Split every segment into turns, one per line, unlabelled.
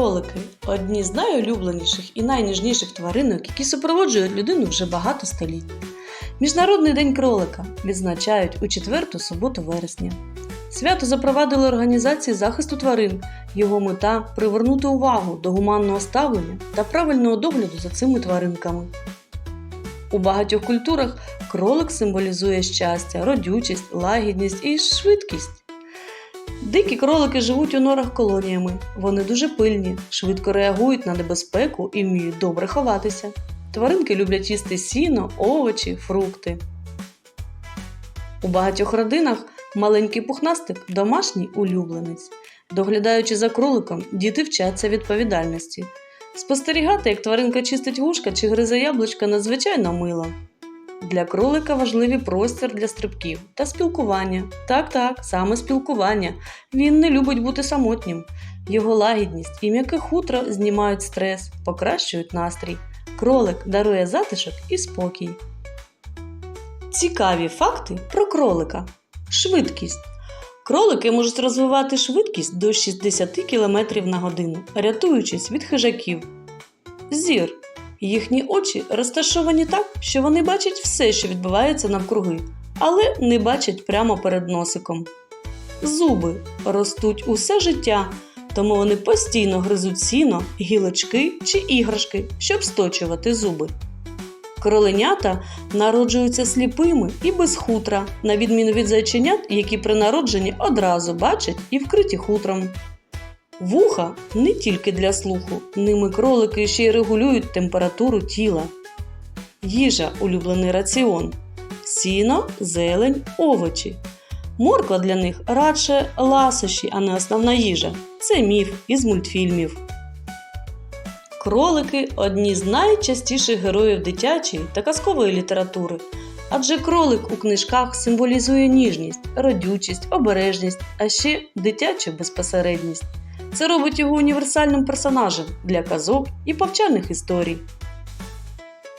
Кролики одні з найулюбленіших і найніжніших тваринок, які супроводжують людину вже багато століть. Міжнародний день кролика відзначають у четверту суботу вересня. Свято запровадили організації захисту тварин. Його мета привернути увагу до гуманного ставлення та правильного догляду за цими тваринками. У багатьох культурах кролик символізує щастя, родючість, лагідність і швидкість. Дикі кролики живуть у норах колоніями. Вони дуже пильні, швидко реагують на небезпеку і вміють добре ховатися. Тваринки люблять їсти сіно, овочі, фрукти. У багатьох родинах маленький пухнастик домашній улюбленець. Доглядаючи за кроликом, діти вчаться відповідальності. Спостерігати, як тваринка чистить вушка чи гризе яблучка, надзвичайно мило. Для кролика важливий простір для стрибків та спілкування. Так, так, саме спілкування. Він не любить бути самотнім. Його лагідність і м'яке хутро знімають стрес, покращують настрій. Кролик дарує затишок і спокій. Цікаві факти про кролика. Швидкість. Кролики можуть розвивати швидкість до 60 км на годину, рятуючись від хижаків. Зір. Їхні очі розташовані так, що вони бачать все, що відбувається навкруги, але не бачать прямо перед носиком. Зуби ростуть усе життя, тому вони постійно гризуть сіно, гілочки чи іграшки, щоб сточувати зуби. Кроленята народжуються сліпими і без хутра, на відміну від зайченят, які при народженні одразу бачать і вкриті хутром. Вуха не тільки для слуху, ними кролики ще й регулюють температуру тіла. Їжа улюблений раціон. Сіно, зелень, овочі. Морква для них радше ласощі, а не основна їжа. Це міф із мультфільмів. Кролики одні з найчастіших героїв дитячої та казкової літератури. Адже кролик у книжках символізує ніжність, родючість, обережність, а ще дитячу безпосередність. Це робить його універсальним персонажем для казок і повчальних історій.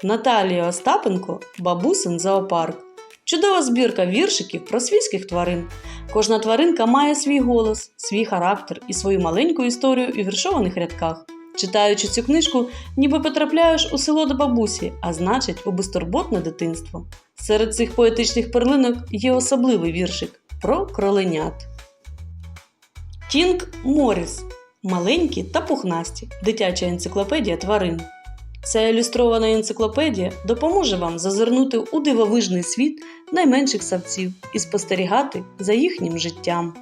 Наталія Остапенко Бабусин зоопарк. Чудова збірка віршиків про свійських тварин. Кожна тваринка має свій голос, свій характер і свою маленьку історію у віршованих рядках. Читаючи цю книжку, ніби потрапляєш у село до бабусі, а значить, у безтурботне дитинство. Серед цих поетичних перлинок є особливий віршик про кроленят. Тінг Моріс маленькі та пухнасті. Дитяча енциклопедія тварин. Ця ілюстрована енциклопедія допоможе вам зазирнути у дивовижний світ найменших савців і спостерігати за їхнім життям.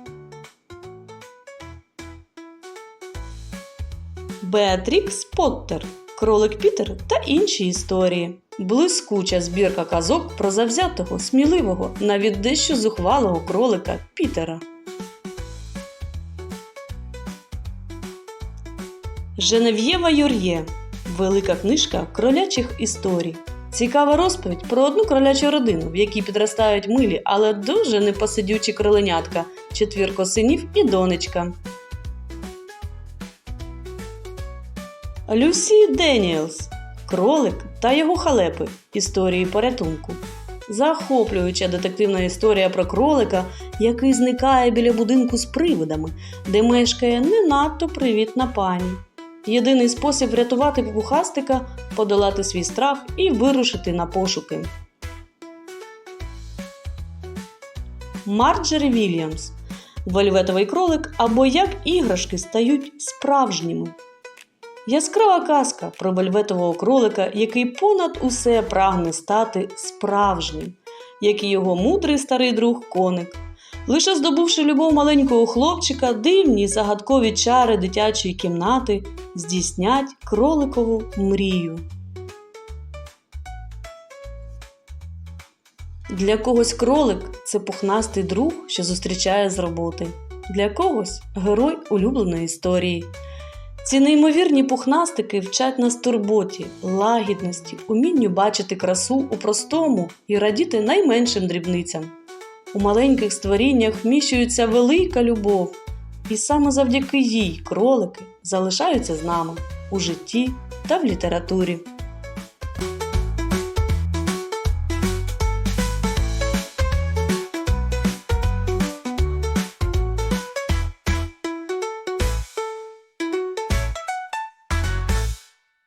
Беатрікс Поттер, Кролик Пітер та інші історії. Блискуча збірка казок про завзятого, сміливого, навіть дещо зухвалого кролика Пітера. Женев'єва Юр'є велика книжка кролячих історій. Цікава розповідь про одну кролячу родину, в якій підростають милі, але дуже непосидючі кроленятка, четвірко синів і донечка. Люсі Деніелс Кролик та його халепи. Історії порятунку. Захоплююча детективна історія про кролика, який зникає біля будинку з привидами, де мешкає не надто привітна пані. Єдиний спосіб врятувати пухастика подолати свій страх і вирушити на пошуки. Марджері Вільямс Вельветовий кролик або як іграшки стають справжніми. Яскрава казка про вельветового кролика, який понад усе прагне стати справжнім, як і його мудрий старий друг коник. Лише здобувши любов маленького хлопчика, дивні загадкові чари дитячої кімнати здійснять кроликову мрію. Для когось кролик це пухнастий друг, що зустрічає з роботи. Для когось герой улюбленої історії. Ці неймовірні пухнастики вчать нас турботі, лагідності, умінню бачити красу у простому і радіти найменшим дрібницям. У маленьких створіннях вміщується велика любов, і саме завдяки їй кролики залишаються з нами у житті та в літературі.